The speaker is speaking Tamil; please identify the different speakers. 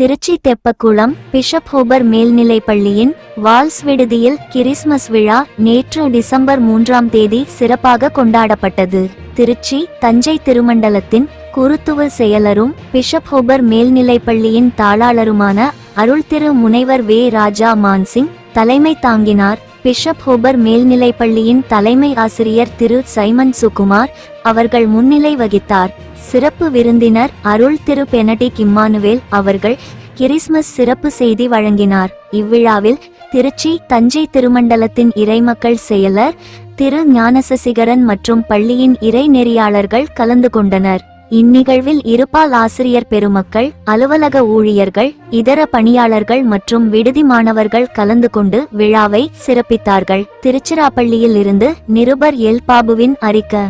Speaker 1: திருச்சி தெப்பக்குளம் பிஷப் ஹோபர் மேல்நிலைப் பள்ளியின் வால்ஸ் விடுதியில் கிறிஸ்மஸ் விழா நேற்று டிசம்பர் மூன்றாம் தேதி சிறப்பாக கொண்டாடப்பட்டது. திருச்சி தஞ்சை திருமண்டலத்தின் குருத்துவ செயலரும் பிஷப் ஹோபர் மேல்நிலைப் பள்ளியின் தாளாளருமான அருள் திரு முனைவர் வே ராஜா மான்சிங் தலைமை தாங்கினார். பிஷப் ஹோபர் மேல்நிலைப்பள்ளியின் தலைமை ஆசிரியர் திரு சைமன் சுகுமார் அவர்கள் முன்னிலை வகித்தார். சிறப்பு விருந்தினர் அருள் திரு பெனடிக் இம்மானுவேல் அவர்கள் கிறிஸ்மஸ் சிறப்பு செய்தி வழங்கினார். இவ்விழாவில் திருச்சி தஞ்சை திருமண்டலத்தின் இறைமக்கள் செயலர் திரு ஞானசசிகரன் மற்றும் பள்ளியின் இறை நெறியாளர்கள் கலந்து கொண்டனர். இந்நிகழ்வில் இருபால் ஆசிரியர் பெருமக்கள் அலுவலக ஊழியர்கள் இதர பணியாளர்கள் மற்றும் விடுதி மாணவர்கள் கலந்து கொண்டு விழாவை சிறப்பித்தார்கள். திருச்சிராப்பள்ளியில் இருந்து நிருபர் எல் பாபுவின் அறிக்கை.